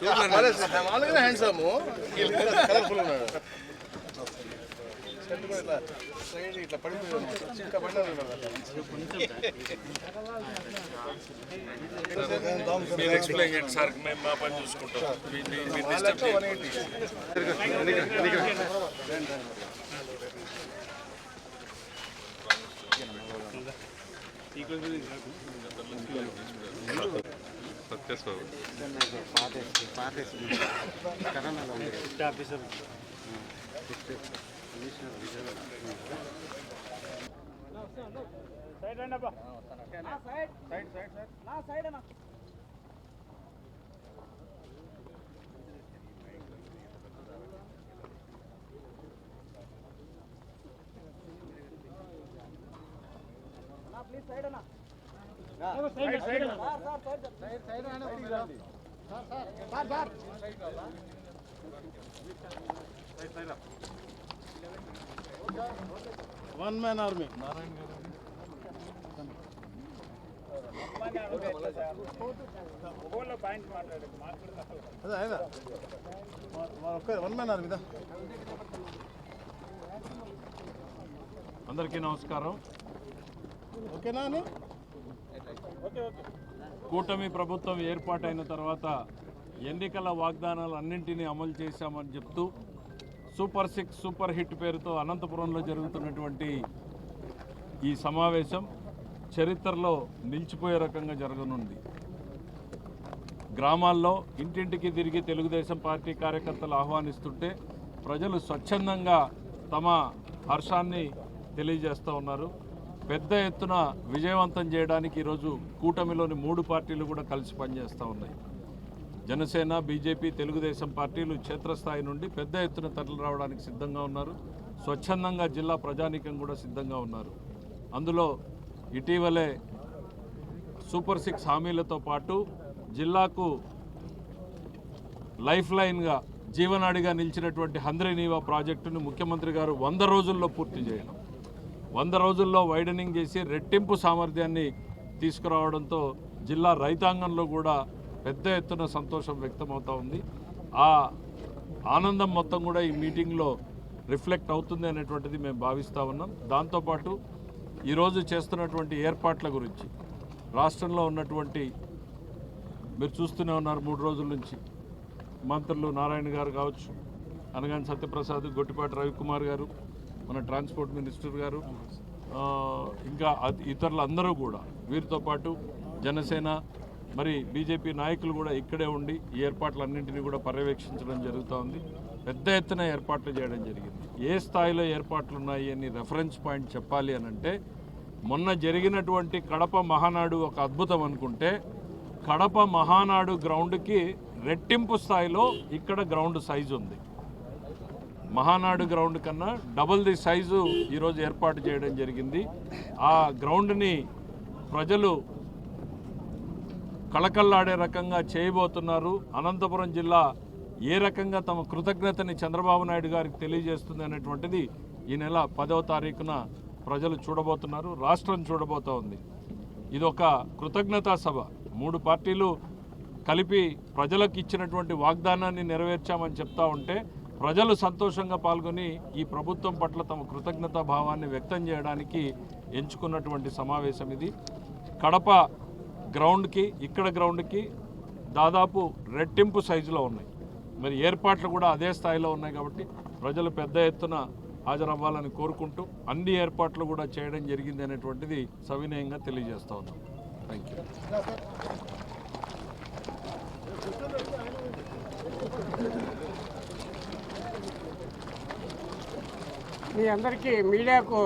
ముఖ్యమంత్రి handsome colourful ఉన్నాడు ఇట్లా మీరు ఎక్స్ప్లెయిన్ చేయండి సార్ మేము మా పని చూసుకుంటాం మీరు డిస్టర్బ్ చేయండి సక్సెస్ ఆఫీసర్ సైడ్ రండి అబ్బా సైడ్ సైడ్ సైడ్ నా సైడ్ అన్న one man army one man అందరికీ నమస్కారం. ఓకేనా అని కూటమి ప్రభుత్వం ఏర్పాటైన తర్వాత ఎన్నికల వాగ్దానాలు అన్నింటినీ అమలు చేశామని చెప్తూ సూపర్ సిక్స్ సూపర్ హిట్ పేరుతో అనంతపురంలో జరుగుతున్నటువంటి ఈ సమావేశం చరిత్రలో నిలిచిపోయే రకంగా జరగనుంది. గ్రామాల్లో ఇంటింటికి తిరిగి తెలుగుదేశం పార్టీ కార్యకర్తలు ఆహ్వానిస్తుంటే ప్రజలు స్వచ్ఛందంగా తమ హర్షాన్ని తెలియజేస్తూ ఉన్నారు. పెద్ద ఎత్తున విజయవంతం చేయడానికి ఈరోజు కూటమిలోని మూడు పార్టీలు కూడా కలిసి పనిచేస్తూ ఉన్నాయి. జనసేన బీజేపీ తెలుగుదేశం పార్టీలు క్షేత్రస్థాయి నుండి పెద్ద ఎత్తున తరలి రావడానికి సిద్ధంగా ఉన్నారు. స్వచ్ఛందంగా జిల్లా ప్రజానీకం కూడా సిద్ధంగా ఉన్నారు. అందులో ఇటీవలే సూపర్ సిక్స్ హామీలతో పాటు జిల్లాకు లైఫ్ లైన్గా జీవనాడిగా నిలిచినటువంటి హంద్రీనీవా ప్రాజెక్టును ముఖ్యమంత్రి గారు వంద రోజుల్లో పూర్తి చేయడం. వంద రోజుల్లో వైడనింగ్ చేసి రెట్టింపు సామర్థ్యాన్ని తీసుకురావడంతో జిల్లా రైతాంగంలో కూడా పెద్ద ఎత్తున సంతోషం వ్యక్తమవుతూ ఉంది. ఆ ఆనందం మొత్తం కూడా ఈ మీటింగ్లో రిఫ్లెక్ట్ అవుతుంది అనేటువంటిది మేము భావిస్తూ ఉన్నాం. దాంతోపాటు ఈరోజు చేస్తున్నటువంటి ఏర్పాట్ల గురించి రాష్ట్రంలో ఉన్నటువంటి మీరు చూస్తూనే ఉన్నారు మూడు రోజుల నుంచి మంత్రులు నారాయణ గారు కావచ్చు అనగాని సత్యప్రసాద్ గొట్టిపాటి రవికుమార్ గారు మన ట్రాన్స్పోర్ట్ మినిస్టర్ గారు ఇంకా ఇతరులందరూ కూడా వీరితో పాటు జనసేన మరి బీజేపీ నాయకులు కూడా ఇక్కడే ఉండి ఈ ఏర్పాట్లన్నింటినీ కూడా పర్యవేక్షించడం జరుగుతూ ఉంది పెద్ద ఎత్తున ఏర్పాట్లు చేయడం జరిగింది. ఏ స్థాయిలో ఏర్పాట్లు ఉన్నాయి అని రెఫరెన్స్ పాయింట్ చెప్పాలి అని అంటే మొన్న జరిగినటువంటి కడప మహానాడు ఒక అద్భుతం అనుకుంటే కడప మహానాడు గ్రౌండ్కి రెట్టింపు స్థాయిలో ఇక్కడ గ్రౌండ్ సైజు ఉంది. మహానాడు గ్రౌండ్ కన్నా డబుల్ ది సైజు ఈరోజు ఏర్పాటు చేయడం జరిగింది. ఆ గ్రౌండ్ని ప్రజలు కళకళలాడే రకంగా చేయబోతున్నారు. అనంతపురం జిల్లా ఏ రకంగా తమ కృతజ్ఞతని చంద్రబాబు నాయుడు గారికి తెలియజేస్తుంది అనేటువంటిది ఈ నెల పదవ తారీఖున ప్రజలు చూడబోతున్నారు. రాష్ట్రం చూడబోతోంది ఉంది. ఇది ఒక కృతజ్ఞతా సభ. మూడు పార్టీలు కలిపి ప్రజలకు ఇచ్చినటువంటి వాగ్దానాన్ని నెరవేర్చామని చెప్తా ఉంటే ప్రజలు సంతోషంగా పాల్గొని ఈ ప్రభుత్వం పట్ల తమ కృతజ్ఞతా భావాన్ని వ్యక్తం చేయడానికి ఎంచుకున్నటువంటి సమావేశం ఇది. కడప గ్రౌండ్కి ఇక్కడ గ్రౌండ్కి దాదాపు రెట్టింపు సైజులో ఉన్నాయి. మరి ఏర్పాట్లు కూడా అదే స్థాయిలో ఉన్నాయి కాబట్టి ప్రజలు పెద్ద ఎత్తున హాజరవ్వాలని కోరుకుంటూ అన్ని ఏర్పాట్లు కూడా చేయడం జరిగింది అనేటువంటిది సవినయంగా తెలియజేస్తా ఉన్నాం. థ్యాంక్ యూ మీ అందరికీ మీడియాకు